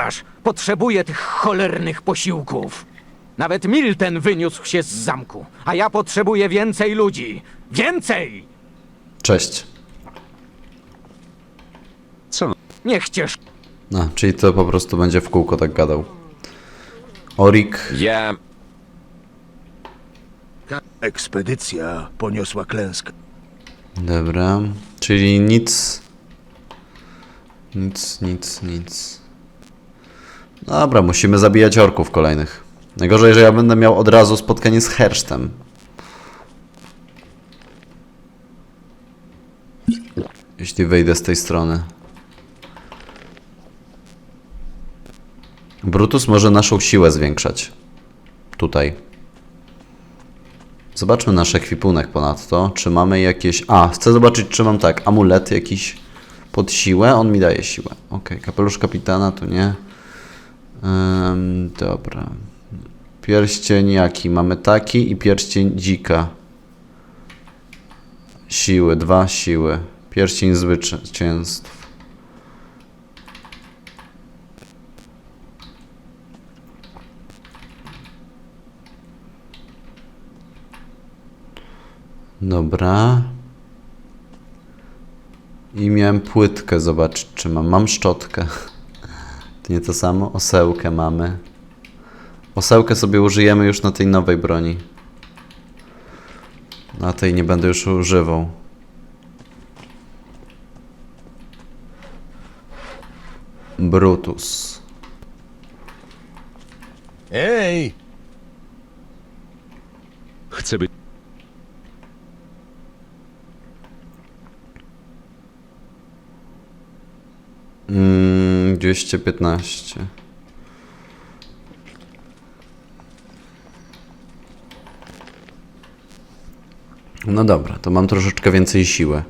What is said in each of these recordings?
szukasz? Potrzebuję tych cholernych posiłków. Nawet Milten wyniósł się z zamku, a ja potrzebuję więcej ludzi. Więcej! Cześć. Co? Niech cię sz- A, czyli to po prostu będzie w kółko tak gadał. Orik. Ja... Ekspedycja poniosła klęskę. Dobra. Czyli nic. Nic, nic, nic. Dobra, musimy zabijać orków kolejnych. Najgorzej, że ja będę miał od razu spotkanie z Hersztem. Jeśli wyjdę z tej strony. Brutus może naszą siłę zwiększać. Tutaj. Zobaczmy nasz ekwipunek ponadto. Czy mamy jakieś... A, chcę zobaczyć, czy mam tak, amulet jakiś pod siłę. On mi daje siłę. Ok, kapelusz kapitana to nie. Ym, dobra. Pierścień jaki? Mamy taki i pierścień dzika. Siły, dwa siły. Pierścień zwycięstw. Dobra. I miałem płytkę, zobaczyć czy mam. Mam szczotkę. To nie to samo? Osełkę mamy. Osełkę sobie użyjemy już na tej nowej broni. Na tej nie będę już używał. Brutus. Ej! Chcę być... 215. No dobra, to mam troszeczkę więcej siły.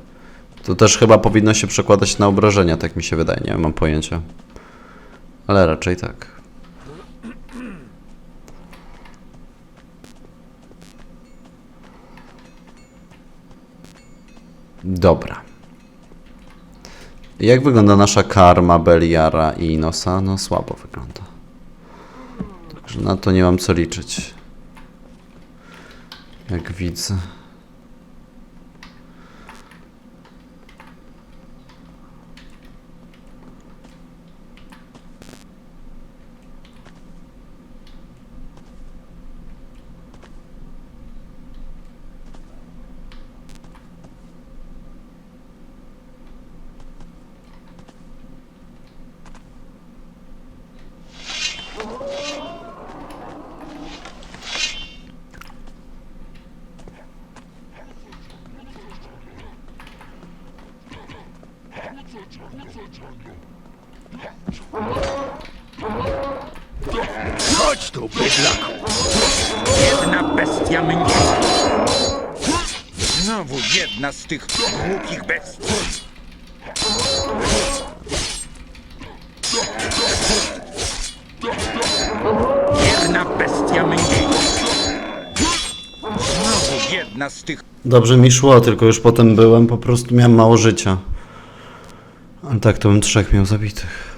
To też chyba powinno się przekładać na obrażenia, tak mi się wydaje, nie mam pojęcia. Ale raczej tak. Dobra. Jak wygląda nasza karma Beliara i Inosa? No słabo wygląda. Także na to nie mam co liczyć. Jak widzę. Chodź tu, bydlaku! Jedna bestia mnie. Znowu jedna z tych głupich bestii. Jedna bestia mnie. Znowu jedna z tych Dobrze mi szło, tylko już potem byłem, po prostu miałem mało życia. Tak to bym trzech miał zabitych.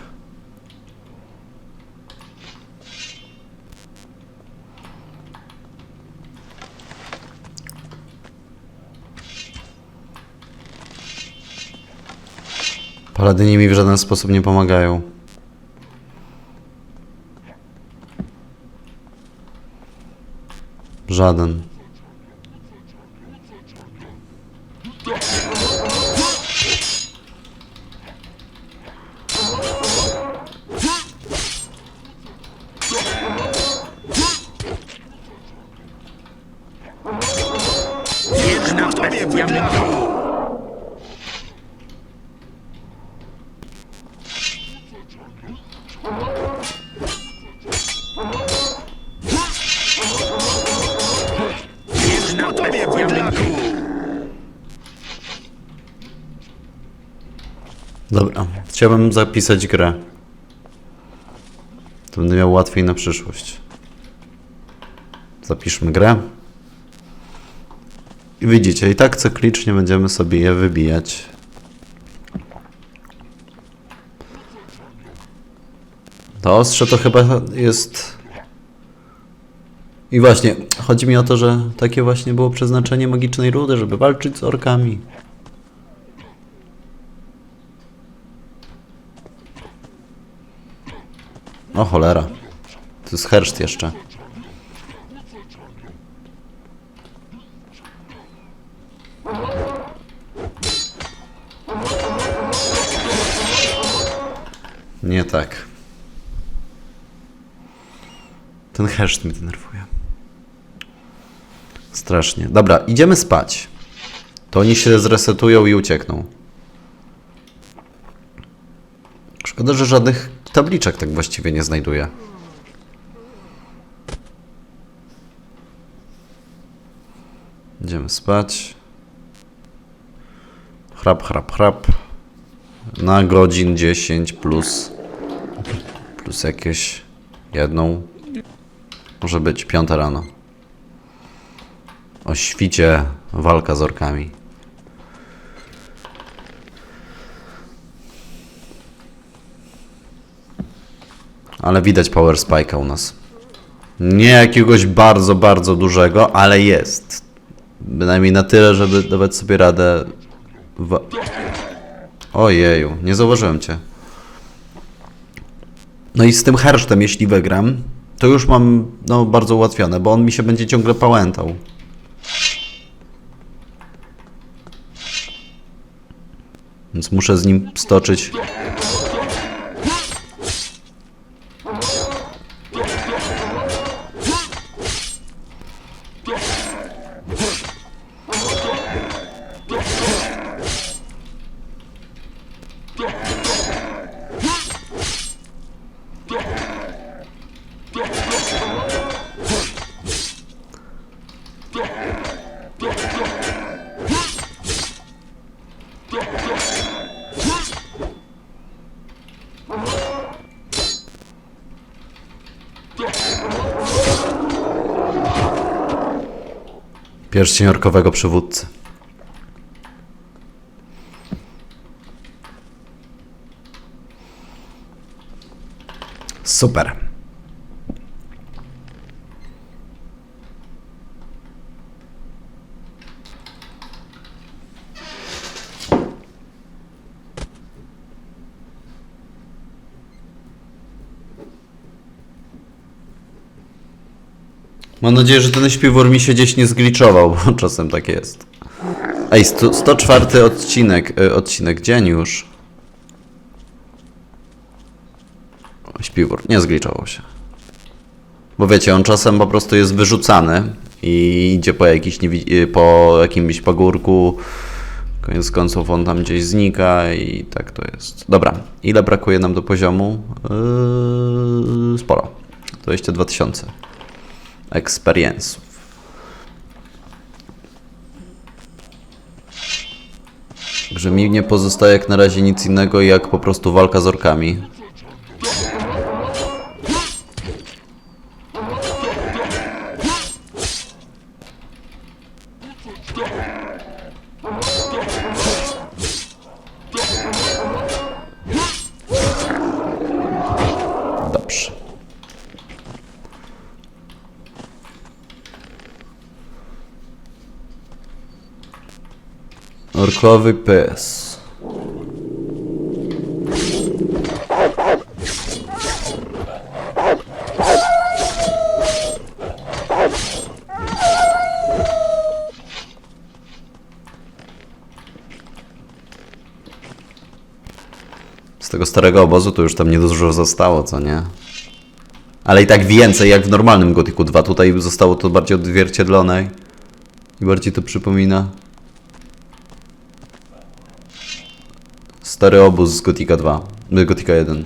Paladyni mi w żaden sposób nie pomagają. Żaden. Dobra, chciałbym zapisać grę. To będę miał łatwiej na przyszłość. Zapiszmy grę. I widzicie, i tak cyklicznie będziemy sobie je wybijać. To ostrze to chyba jest... I właśnie, chodzi mi o to, że takie właśnie było przeznaczenie magicznej rudy, żeby walczyć z orkami. O cholera. To jest herszt jeszcze. Nie tak. Ten herszt mnie denerwuje. Strasznie. Dobra, idziemy spać. To oni się zresetują i uciekną. Szkoda, że żadnych tabliczek tak właściwie nie znajduję. Idziemy spać. Chrap, chrap, chrap. Na godzin 10 plus. Plus jakieś jedną. Może być piąta rano. O świcie walka z orkami. Ale widać power spike'a u nas. Nie jakiegoś bardzo, bardzo dużego, ale jest. Bynajmniej na tyle, żeby dawać sobie radę. Wa- Ojeju, nie zauważyłem cię. No i z tym hersztem, jeśli wygram, to już mam no, bardzo ułatwione, bo on mi się będzie ciągle pałętał. Więc muszę z nim stoczyć. Pierścień orkowego przywódcy. Super. Mam nadzieję, że ten śpiwór mi się gdzieś nie zgliczował, bo czasem tak jest. Ej, sto, 104 odcinek, y, odcinek, dzień już. Śpiwór, nie zgliczował się. Bo wiecie, on czasem po prostu jest wyrzucany i idzie po, jakiś y, po jakimś pagórku. Koniec końców on tam gdzieś znika i tak to jest. Dobra, ile brakuje nam do poziomu? Yy, sporo. 22 tysiące experience'ów. Że mi nie pozostaje jak na razie nic innego jak po prostu walka z orkami. Dobrze. Orkowy pies. Z tego starego obozu to już tam nie dużo zostało, co nie? Ale i tak więcej jak w normalnym Gothicu 2. Tutaj zostało to bardziej odzwierciedlone i bardziej to przypomina stary obóz z Gothica 2, y, Gothica 1,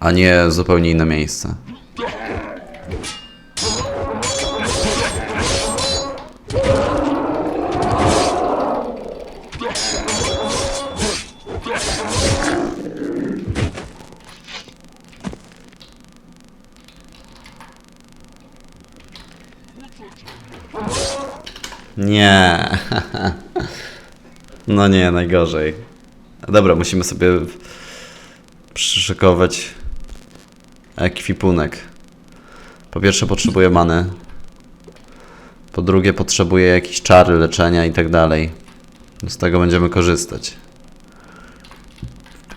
a nie zupełnie inne miejsce. Nie. No nie, najgorzej. Dobra, musimy sobie przyszykować ekwipunek. Po pierwsze potrzebuję many. Po drugie potrzebuję jakieś czary leczenia i tak dalej. Z tego będziemy korzystać.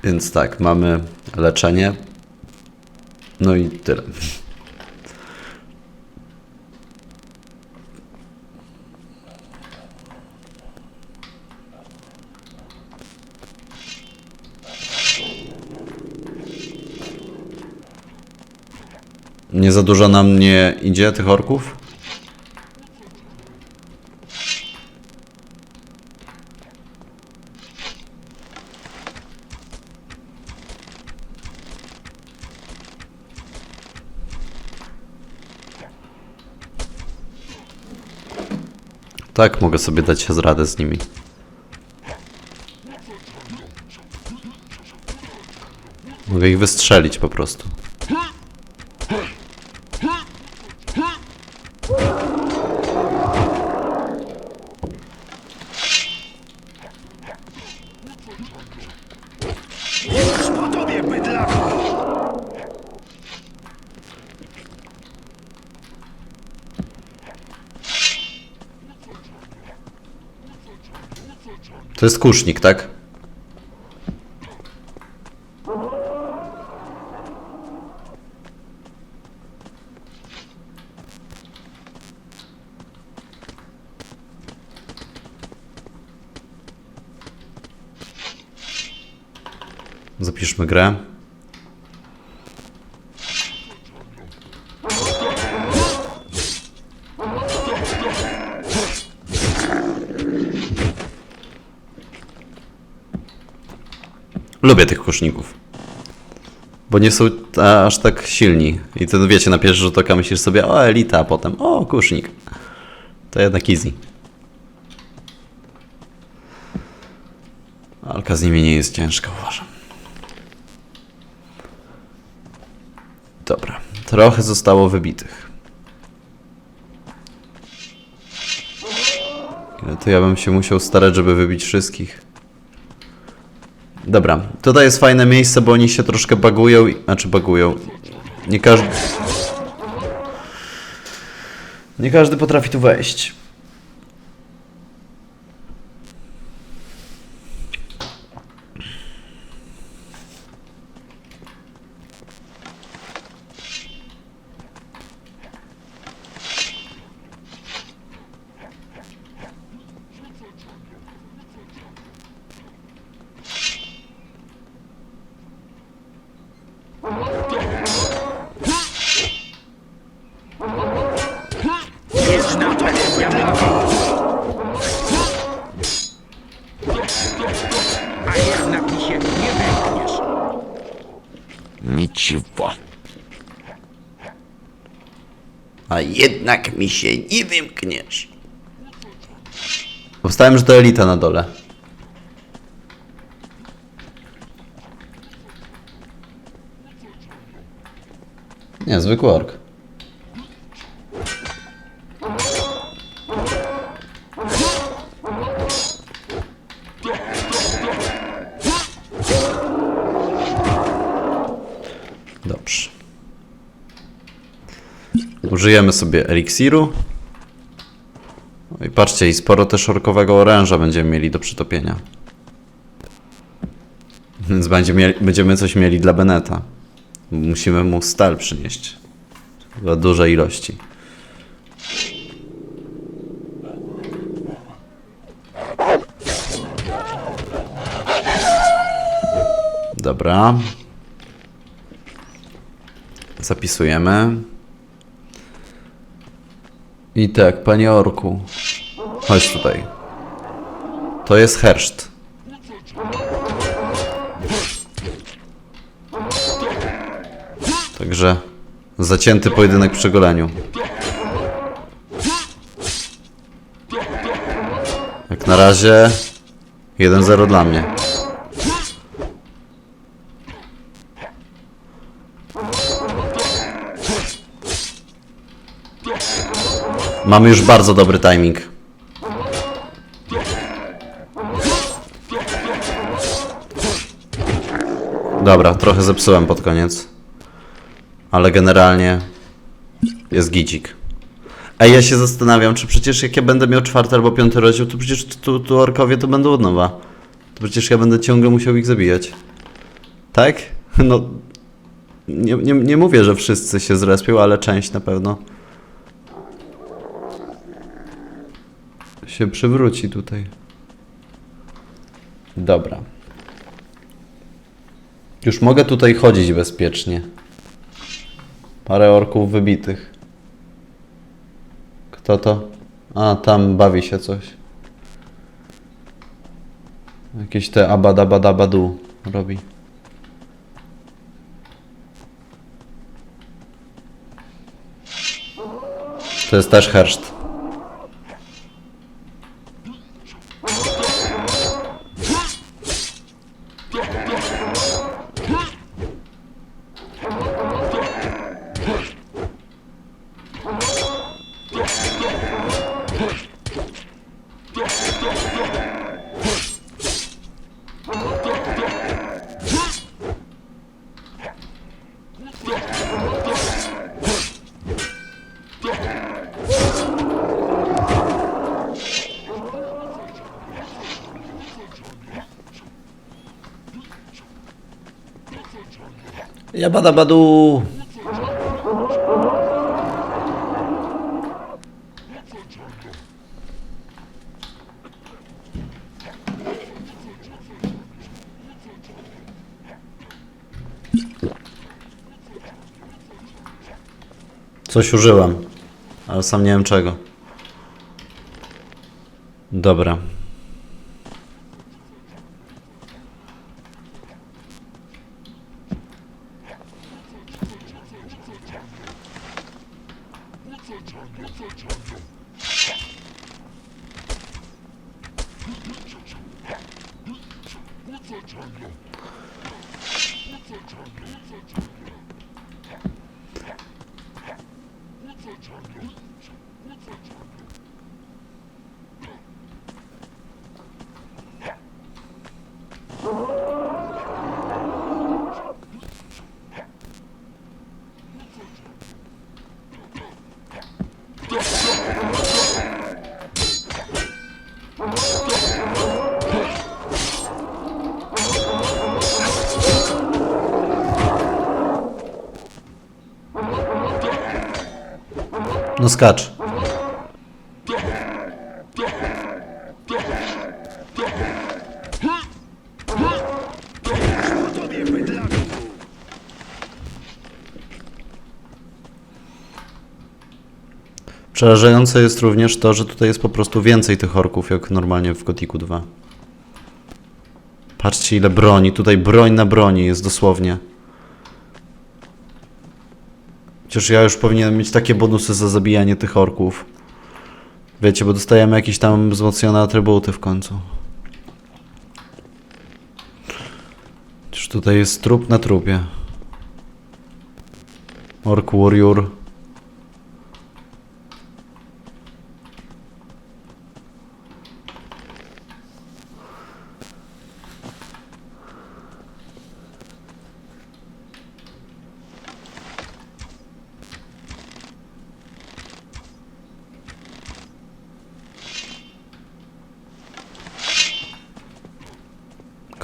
Więc tak, mamy leczenie. No i tyle. Nie za dużo nam nie idzie tych orków? Tak, mogę sobie dać radę z nimi. Mogę ich wystrzelić po prostu. To jest kusznik, tak? Zapiszmy grę. Lubię tych kuszników. Bo nie są aż tak silni. I to wiecie, na pierwszy rzut oka myślisz sobie, o elita, a potem, o kusznik. To jednak easy. Walka z nimi nie jest ciężka, uważam. Dobra, trochę zostało wybitych. To ja bym się musiał starać, żeby wybić wszystkich? Dobra, tutaj jest fajne miejsce, bo oni się troszkę bagują, znaczy bagują. Nie każdy... Nie każdy potrafi tu wejść. Już na tobie, bydlaku! A jednak mi się nie wymkniesz. Niciwo. A jednak mi się nie wymkniesz. Powstałem, że to elita na dole. Nie, zwykły ork. Użyjemy sobie eliksiru. No i patrzcie, i sporo też orkowego oręża będziemy mieli do przytopienia. Więc będzie mieli, będziemy coś mieli dla Beneta. Musimy mu stal przynieść. Chyba duże ilości. Dobra. Zapisujemy. I tak, panie orku. Chodź tutaj. To jest herszt. Także zacięty pojedynek przy goleniu. Jak na razie 1-0 dla mnie. Mamy już bardzo dobry timing. Dobra, trochę zepsułem pod koniec. Ale generalnie jest gicik. Ej, ja się zastanawiam, czy przecież jak ja będę miał czwarty albo piąty rozdział, to przecież tu, tu orkowie to będą od nowa. To przecież ja będę ciągle musiał ich zabijać. Tak? No... Nie, nie, nie mówię, że wszyscy się zrespią, ale część na pewno. Się przywróci tutaj. Dobra. Już mogę tutaj chodzić bezpiecznie. Parę orków wybitych. Kto to? A, tam bawi się coś. Jakieś te abadabadabadu robi. To jest też herszt. Jabadabadu! Coś użyłem, ale sam nie wiem czego. Dobra. No skacz. Przerażające jest również to, że tutaj jest po prostu więcej tych orków, jak normalnie w Gotiku 2. Patrzcie ile broni, tutaj broń na broni jest dosłownie. Chociaż ja już powinienem mieć takie bonusy za zabijanie tych orków. Wiecie, bo dostajemy jakieś tam wzmocnione atrybuty w końcu. Chociaż tutaj jest trup na trupie. Ork Warrior.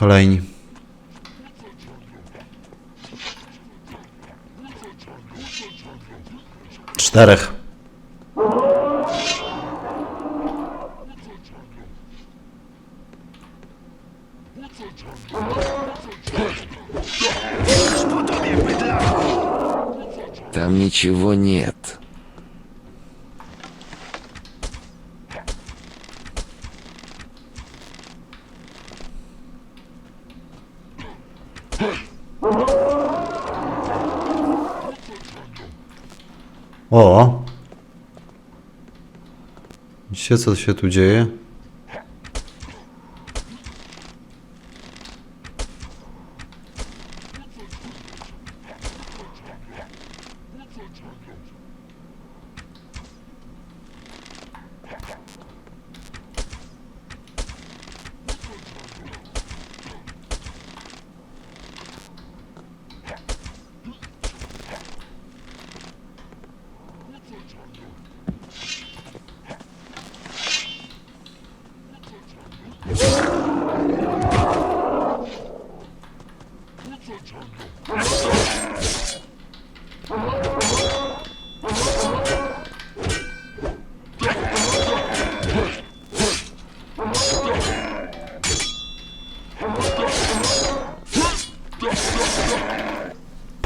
Kolejni. Czterech. Там ничего нет. O! Widzicie, co się tu dzieje?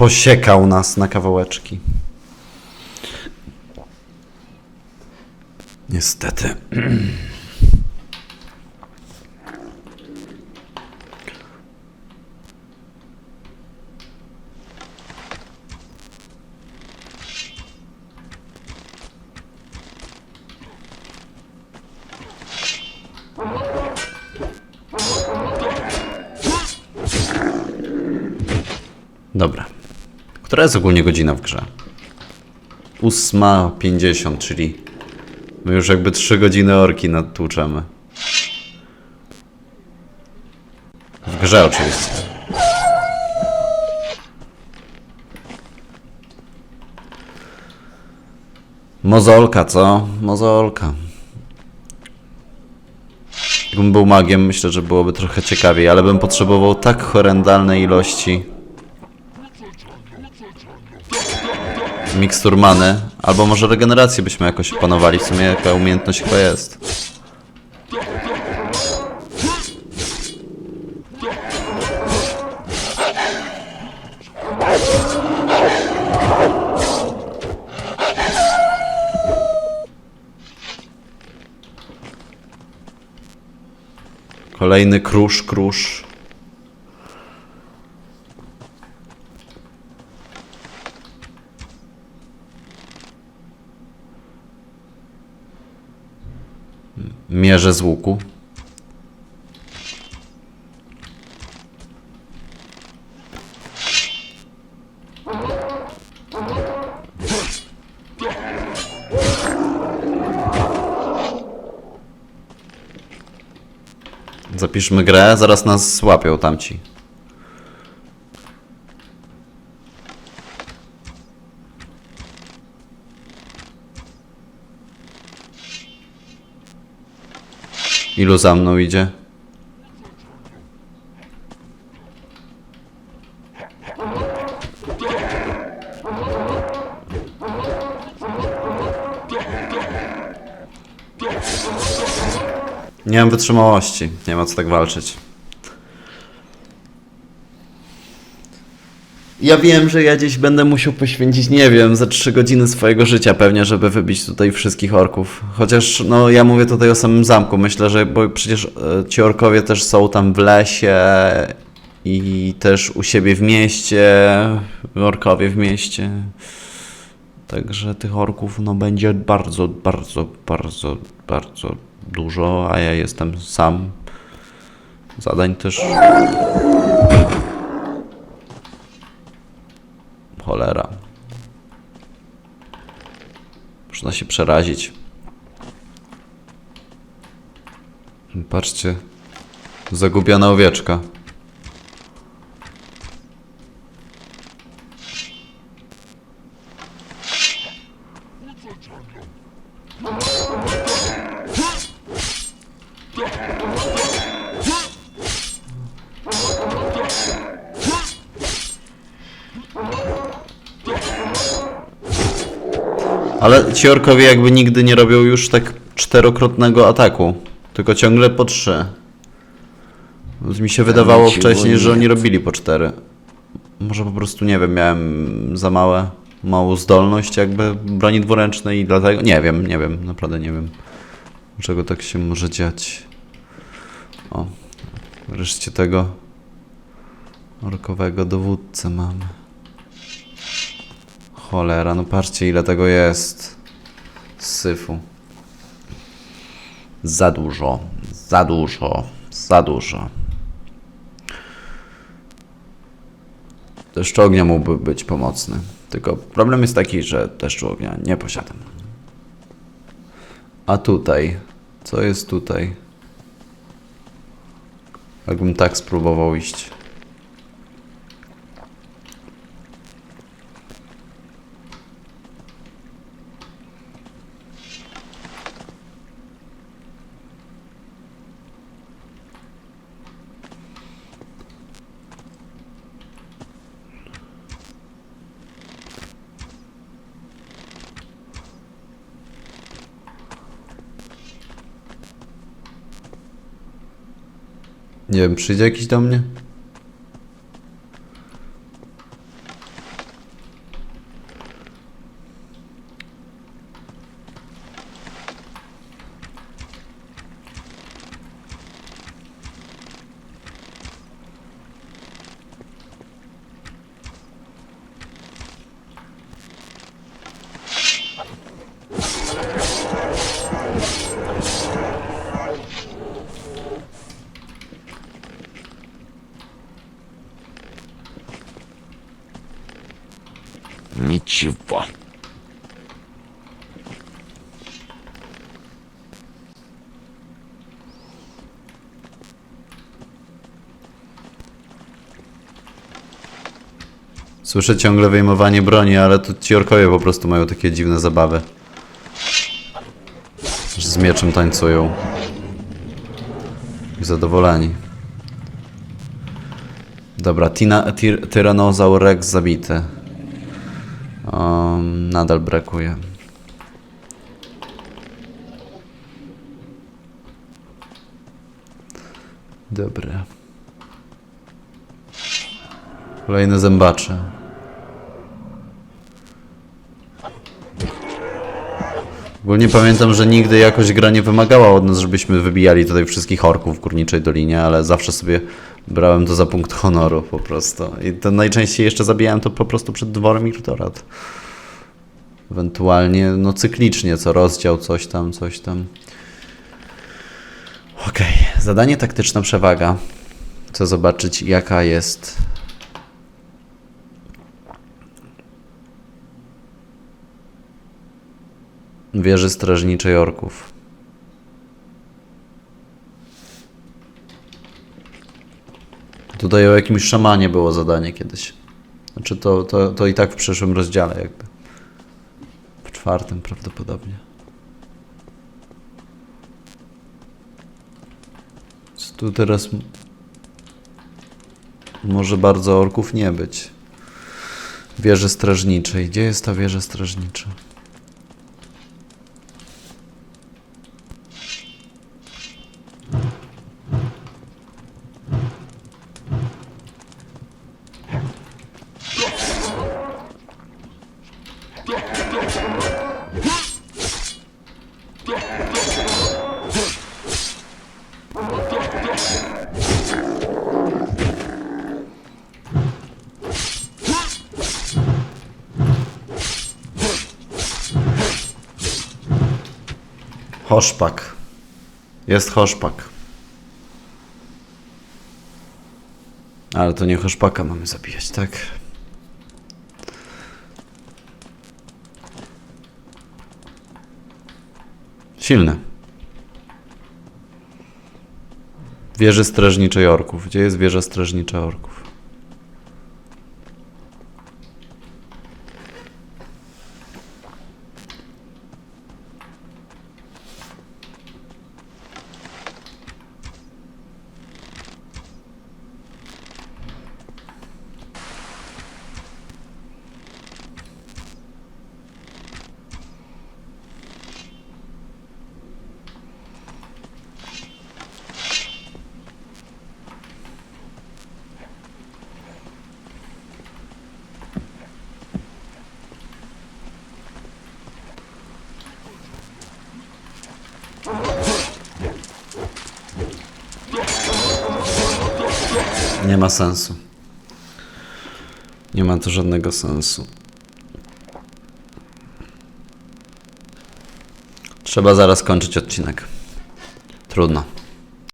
Posiekał nas na kawałeczki. Niestety. Która jest ogólnie godzina w grze? 8.50, czyli my już jakby 3 godziny orki nadtłuczemy. W grze oczywiście. Mozolka, co? Mozolka. Jakbym był magiem, myślę, że byłoby trochę ciekawiej, ale bym potrzebował tak horrendalnej ilości mikstur many, albo może regenerację byśmy jakoś opanowali, w sumie jaka umiejętność chyba jest. Kolejny krusz, krusz. Mierze z łuku. Zapiszmy grę, zaraz nas złapią tamci. Ilu za mną idzie? Nie mam wytrzymałości, nie ma co tak walczyć. Ja wiem, że ja gdzieś będę musiał poświęcić, nie wiem, ze 3 godziny swojego życia pewnie, żeby wybić tutaj wszystkich orków. Chociaż, no, ja mówię tutaj o samym zamku. Myślę, że, bo przecież e, ci orkowie też są tam w lesie i też u siebie w mieście, orkowie w mieście. Także tych orków, no, będzie bardzo, bardzo, bardzo, bardzo dużo, a ja jestem sam. Zadań też Cholera. Można się przerazić. Patrzcie. Zagubiona owieczka. Ale ci orkowie jakby nigdy nie robią już tak czterokrotnego ataku. Tylko ciągle po trzy. Mi się wydawało niczego wcześniej, że oni robili po cztery. Może po prostu, nie wiem, miałem za małe, małą zdolność jakby broni dwuręcznej i dlatego... Nie wiem, nie wiem, naprawdę nie wiem. Dlaczego tak się może dziać. O, wreszcie tego orkowego dowódcę mamy. Cholera, no patrzcie ile tego jest. Syfu. Za dużo, za dużo, za dużo. Deszcz ognia mógłby być pomocny. Tylko problem jest taki, że deszczu ognia nie posiadam. A tutaj? Co jest tutaj? Jakbym tak spróbował iść. Nie wiem, przyjdzie jakiś do mnie? Ничего. Słyszę ciągle wyjmowanie broni, ale to ci orkowie po prostu mają takie dziwne zabawy. Że z mieczem tańcują. I zadowoleni. Dobra, Tina, tir, Tyrannosaur Rex zabity. Nadal brakuje. Dobra. Kolejne zębacze. Ogólnie pamiętam, że nigdy jakoś gra nie wymagała od nas, żebyśmy wybijali tutaj wszystkich orków w Górniczej Dolinie, ale zawsze sobie brałem to za punkt honoru po prostu. I to najczęściej jeszcze zabijałem to po prostu przed dworem Irtorat. Ewentualnie, no cyklicznie, co rozdział, coś tam, coś tam. Okej, zadanie taktyczna przewaga. Chcę zobaczyć, jaka jest wieży strażniczej orków. Tutaj o jakimś szamanie było zadanie kiedyś. Znaczy to, to, to i tak w przyszłym rozdziale jakby. Czwartym prawdopodobnie. Co Tu teraz może bardzo orków nie być. Wieży strażniczej. Gdzie jest ta wieża strażnicza? Jest hoszpak. Ale to nie hoszpaka mamy zabijać, tak? Silne. Wieży strażniczej orków. Gdzie jest wieża strażnicza orków? Nie ma sensu. Nie ma to żadnego sensu. Trzeba zaraz kończyć odcinek. Trudno.